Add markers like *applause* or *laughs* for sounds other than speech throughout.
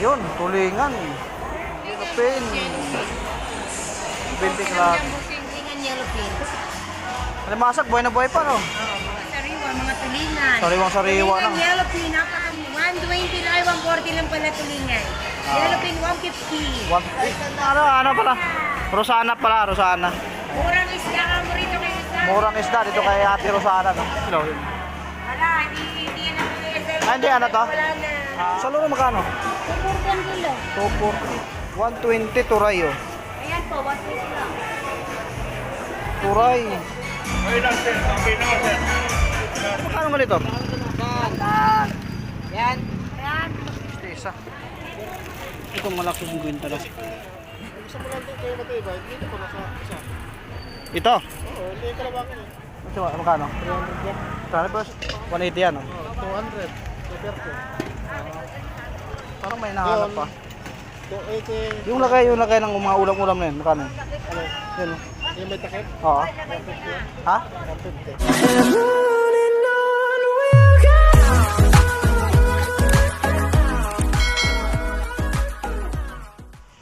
Yun, tulingan. Pin. 20 klat. Tingnan yellow pin. Alimasag, buhay na buhay pa, no? Sariwa, mga tulingan. Sariwang sariwa Tulingan, lang. yellow pin, napakamura. 120 lang, 140 lang pala tulingan. Ah. Yellow pin, 150. What? Ano, ano pala? Rosana pala, Rosana. Murang isda ka mo rito kayo sa... Murang isda dito kay Ate Rosana, no? Hello. Wala, hindi, hindi yan ang PSL. Ah, hindi, ano to? Wala na. Sa luro magkano? Suburban kilo. 240. 120 turay, oh. Ayan po, 150 lang. Turay. Magkano nga dito? Yan. Yan. Isa. Ito malaki yung gwinta lang. Ito? Oo, hindi ka lang bakit eh. Ito, magkano? 300 plus? 180 yan, oh. 200. Parang may nahanap pa. 280. Yung lagay, yung lagay ng mga ulam-ulam na yun, magkano? Ano? Yun, oh. Yung may takip? Oo. Ha? 150.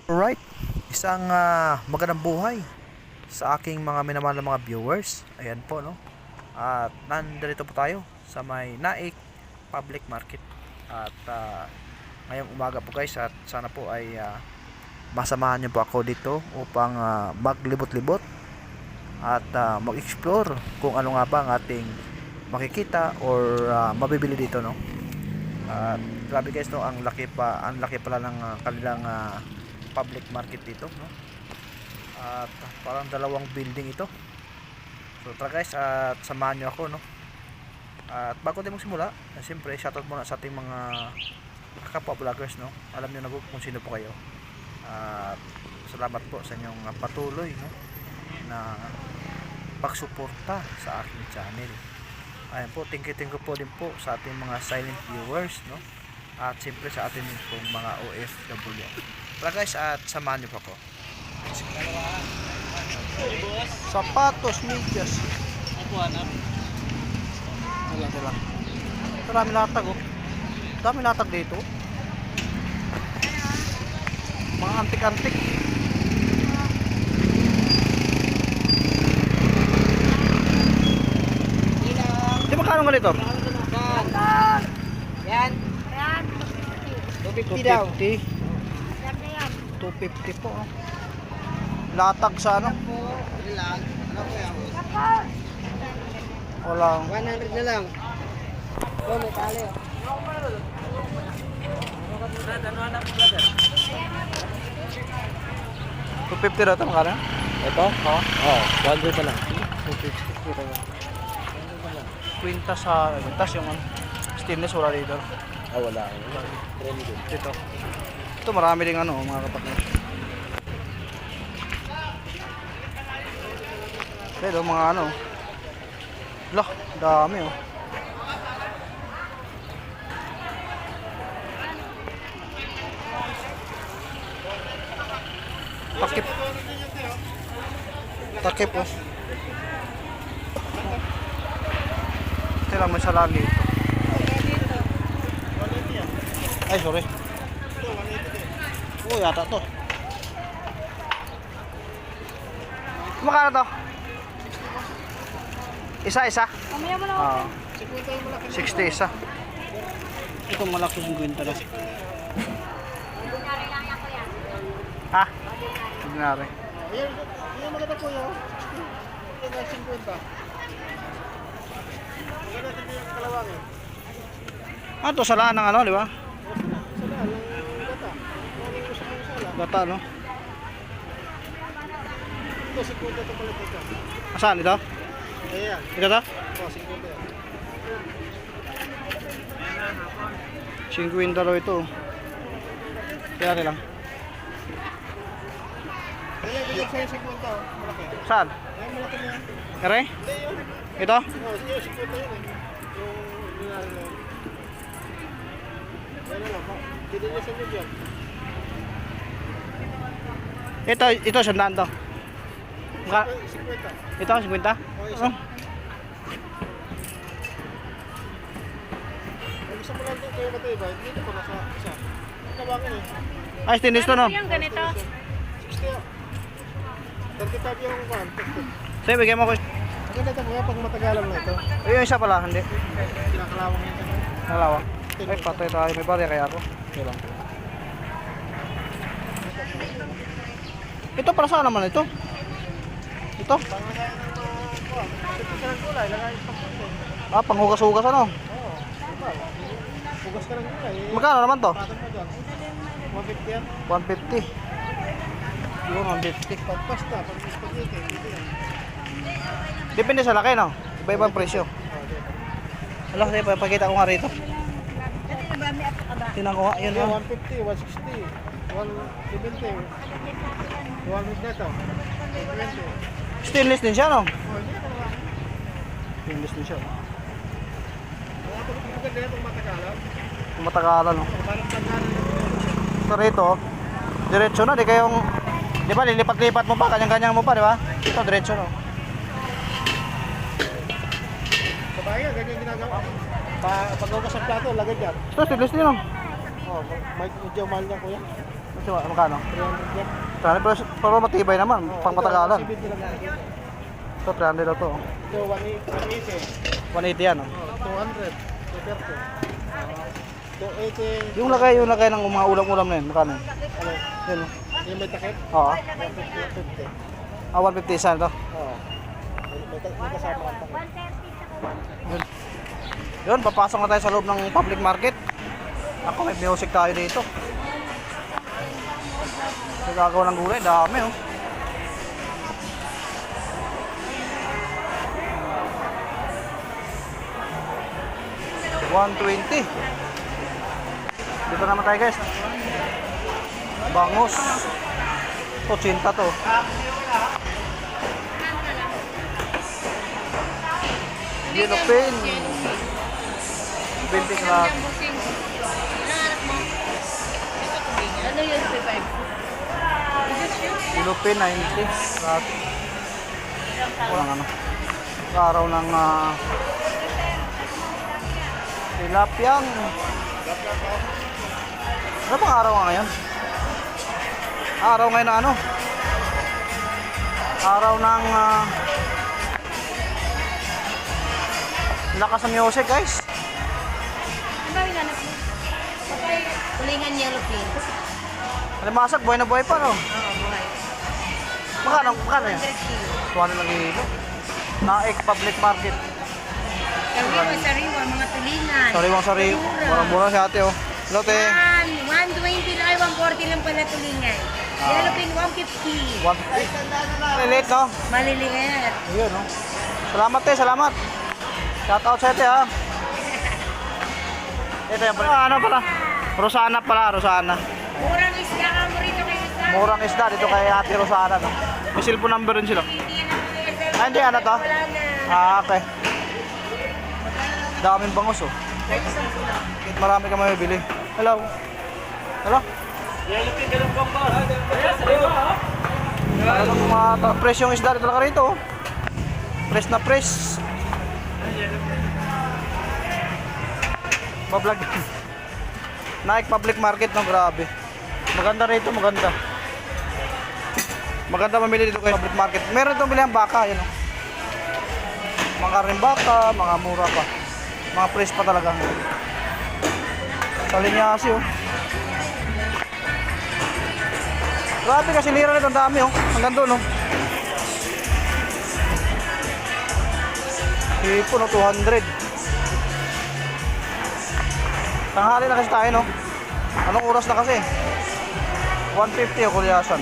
Alright, isang ah, magandang buhay sa aking mga minamahal na mga viewers. Ayan po, no? At nandito po tayo sa may Naik Public Market. At ah, ngayong umaga po guys at sana po ay ah, masamahan niyo po ako dito upang ah, maglibot-libot at ah, mag-explore kung ano nga ba ang ating makikita or ah, mabibili dito, no? At grabe guys, no, ang laki pa, ang laki pala ng ah, kanilang ah, public market dito no? at parang dalawang building ito so tara guys at samahan nyo ako no at bago tayo magsimula eh, siyempre shoutout muna sa ating mga kapwa vloggers no alam nyo na po kung sino po kayo at salamat po sa inyong ah, patuloy no na pagsuporta sa aking channel ayan po thank you thank you po din po sa ating mga silent viewers no at siyempre sa ating pong mga OFW Tara guys at samahan niyo po ako. Sapatos, medyas. Wala, wala. Marami latag, oh. Dami latag dito. Mga antik-antik. Di ba kano nga dito? Yan. Yan. 250 daw. 250. Yan na yan. 250 po. oh. Latag sa ano? Ano yan? Wala. 100 na lang. Oh, may tali. Oh. 250 daw ito magkano? Ito? Oo. Oo, 100 na lang. 250. Kwinta sa, tas yung ano, stainless wala dito. Ah, wala. Din. Dito. Ito marami ding ano, mga kapatid. Pero mga ano. Lah, dami oh. Takip. Takip oh. Ito lang may salagi ito. Ay, sorry. Oo, yata to. Magkano to? Isa, isa? Mamaya mo lang. Oo. 60 isa. Ito malaki yung gwinta. Ha? Ordinary. Ayan, ayan maganda po yun. Ayan, 50. Maganda din yung kalawang eh. Ah, to salaan ng ano, di ba? Sala, yung gata. Gata, no? Ito, 50 ito pala ito. Asan ito? Ayan. Ito to? Oo, 50 yan. 50 daw ito. Kaya lang. Bilig sa'yo 50 oh. Malaki. Saan? Ayan, malaki na yan. Kare? Hindi yun. Ito? Oo, sige, 50 yun eh. Yung na lang. pa. Niya sa. Ito, ito, sandaan to. Maka, 50. ito, 50? Oo, isa. Oh. Kung gusto mo lang din kayo matibay, dito ko na sa isa. tawagin eh. Ay, stainless to no? Yung ganito. 60. 35 yung kwan. 50. Sige, bigyan mo ko. Ang ganda ito kuya pag matagalan na ito. Ay, yung isa pala, hindi. Kinakalawang ito. Nalawang. Ay, patay tayo. May barya kaya ako. Okay lang. Ito para saan naman ito? Ito? Ah, panghugas-hugas ano? Bugas ka lang nila eh. Magkano naman to? Patong mo dyan. 150 yan. 150. Yun, 150. Pag pasta, pag spaghetti, dito yan. Depende sa laki, no? Iba-ibang presyo. Wala, sige, papakita ko nga rito. Tinan ko nga, yun yun. 150, 160, 170. 100 na ito. 120. Stainless din siya, no? Hindi. Stainless din siya. Maganda yan pag matagalan. Kung matagalan, no? Parang tagalan na Ito rito, diretso na, di kayong, di ba, lilipat-lipat mo pa, kanyang-kanyang mo pa, di ba? Ito, diretso, no? Sabay nga, ganyan ginagawa. Pa, pag hugas ang plato, lagay dyan. Ito, stainless din, no? Oh, may medyo mahal niya kuya. Ito, magkano? 300 yan. Pero, pero matibay naman, Oh, pang matagalan. ito, 70 lang yan dito. Ito, 300 daw to. oh. Ito, 180. 180 yan, no? Oh, 200. 230. 280. Yung lagay, yung lagay ng mga ulam-ulam na yun, magkano? Ano? Yun, no? Yung may takip? Oo. 150. 150. Ah, 150 isa ito. Oo. May, kasama ang takip. Yun. Yun, papasok na tayo sa loob ng public market. Ako, may music tayo dito. Nagagawa ng gulay, dami oh. One twenty. Dito naman tayo guys. Bangus. To, chinta to. Yellow pen. 20 club. Ano yun, 5? Yellow pen, 90. Lahat. Walang ano. Araw ng uh, tilapyang. Ano bang araw nga ngayon? Araw ngayon na ano? Araw ng ah, lakas ng music guys. Ano ba yung hanap mo? Tulingan yellow pin. Alimasag, buhay na buhay pa no? Oo, buhay. Magkano, magkano yan? 100 kilo. Tuwan lang kilo. Naik Public Market. Sariwa, sariwa, mga tulingan. Sariwang sari. Mura. Walang mura si ate oh. Hello te. One, 120 lang, ay 140 lang pala tulingan. Yellow pin, 150. One. Relate no? Maliliit. Ayun no. Salamat te, salamat. Shout out sa ate ha. Ito yan pala. Ano pala? Rosana pala, Rosana. Murang isda ka mo rito kayo sa... Murang isda dito kay ate Rosana no. May cellphone number rin sila. Ah, hindi, ano to? Ah, okay. Daming bangus oh. Marami ka mabibili. Hello. Hello. Ano mga fresh yung isda dito talaga rito. oh. Fresh na fresh. Bablog. *laughs* Nike Public Market no, grabe. Maganda rito, maganda. Maganda mamili dito kay Public Market. Meron itong bilihan baka, yun oh. Mga rin baka, mga mura pa. Mga fresh pa talaga. Sa linyasi oh. Grabe kasi lira nito, ang dami oh. Hanggang doon oh. Hipon oh, 200. Tanghali na kasi tayo no. Anong oras na kasi? 150 o kulyasan.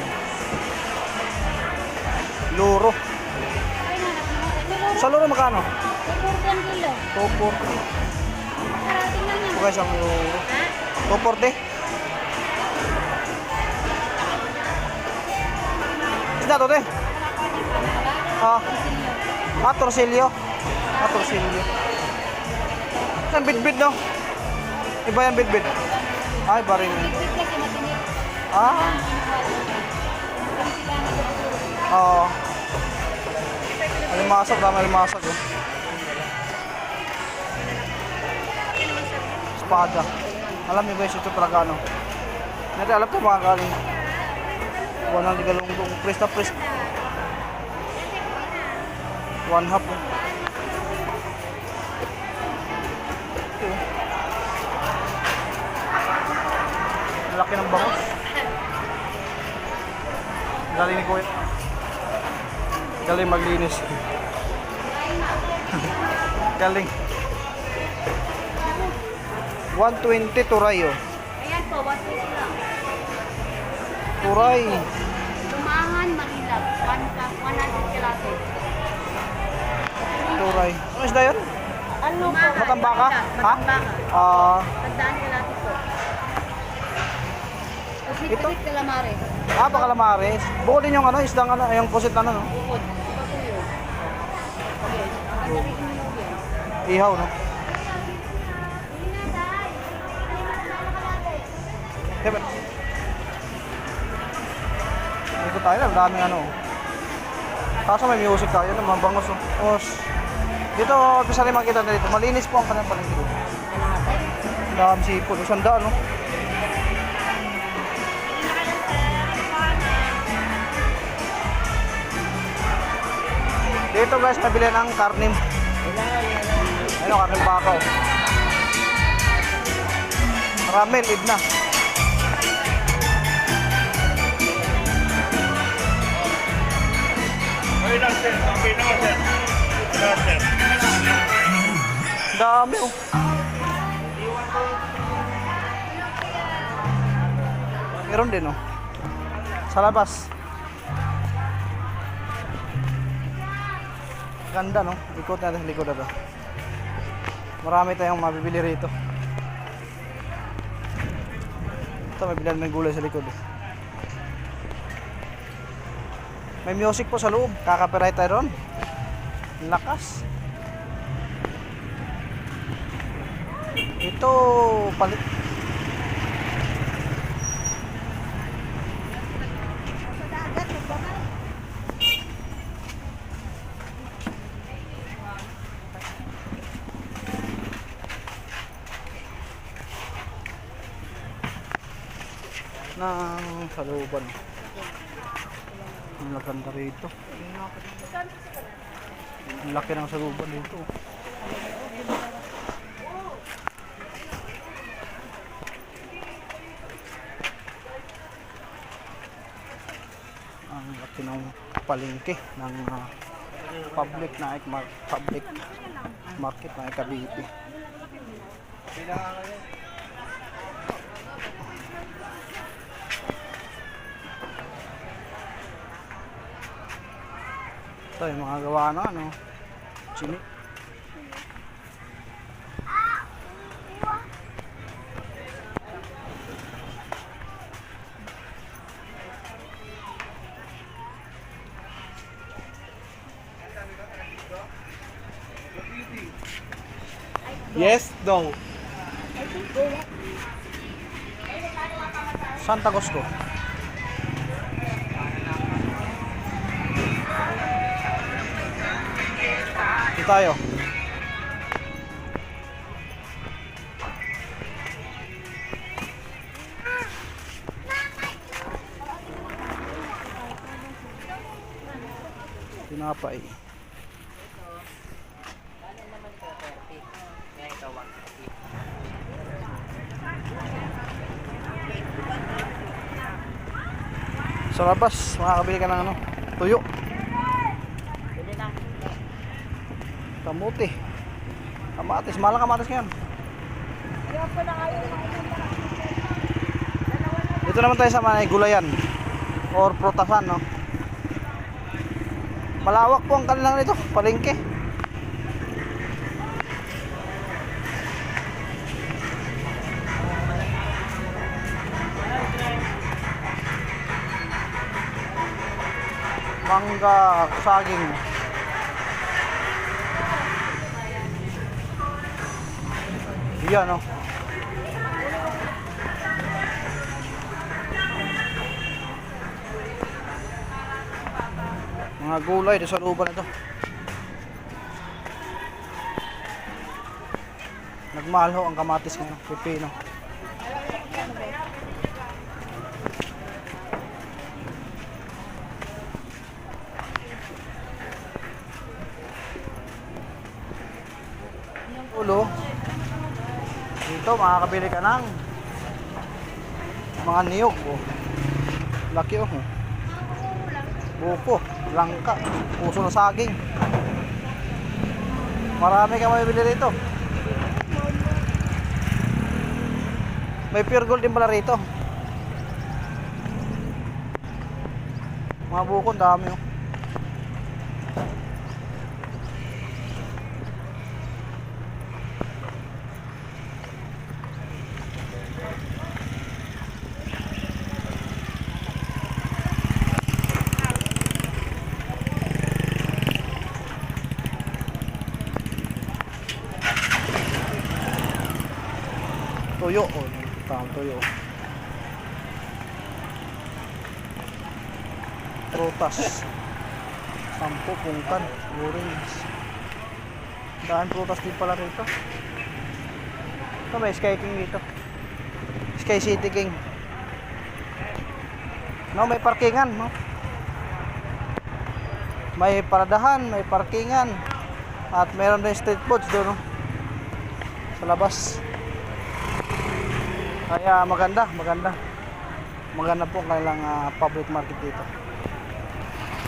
Luro. Sa luro magkano? 240. Ito guys ang luro. 240. Isda to te? Ah. Ah, torsilyo. Ah, torsilyo. Bitbit no? Iba yan bitbit. Ay, barin. Ah. Oo. Alimasag, dami alimasag oh. Espada. Alam niyo guys, ito talaga ano. Hindi alam ko mga galing. One ang ligalungdong. Press na press. One half. oh. Laki ng bangus. Galing ni Kuya. Galing maglinis. *laughs* Galing. 120 turay oh. Ayan po, 120 lang. Turay. 1 cup, 100 kilate. Turay. Ano isda yun? Ano po? Matambaka? Ha? Matambaka. Ah, Tandaan kilate po. Pusit Ito? pusit calamari. ah, pakalamares. Bukod din yung ano, isdang ano, yung pusit na ano, no? Bukod. Patuyo. Okay. Ihaw, no? Diba? Tayo na, daming ano. oh. Kaso may music tayo, no? mabangos. Oh. Os. Dito, bisa rin makita na dito. Malinis po ang kanyang palengke. Ang dami sipon. Isang daan, no? Dito guys, nabili ng karnim. Ano, karnim bakaw. Ramel, id Dami oh. Meron din oh. Sa labas. Ganda no. Ikot natin sa likod na to. Marami tayong mabibili rito. Ito may bilan may gulay sa likod. eh. May music po sa loob. Kaka-copyright tayo ron. Lakas. Ito, palit. ng saluban. Ang maganda rito. Ang laki ng saluban dito. ang laki ng palengke ng ah, public na public market na Cavite. Ito yung mga gawa na ano. Chini. Yes, no. Santa Cosco. Tayo. Tinapay. Sa labas, makakabili ka ng ano, tuyo. Kamuti. Kamatis, mahal kamatis ngayon. Dito naman tayo sa mga gulayan or protasan, no? Malawak po ang kanilang nito, palengke. Mangga, saging. Yan, oh. Mga gulay sa looban na to. Nagmahal ang kamatis ngayon, pipino. Dito, makakabili ka ng mga niyog. Oh. Laki oh. Buko, langka, puso ng saging. Marami ka mabibili rito. May pure gold din pala rito. Mga buko, dami oh. Tuyo. Oh, tamang tuyo. Prutas. Sampo, pungkan, orange. Daan prutas din pala rito. Ito may Sky King dito. Sky City King. No, may parkingan, no? May paradahan, may parkingan. At meron din street foods doon, no? Sa labas. Kaya maganda, maganda. Maganda po ang kailang ah, public market dito.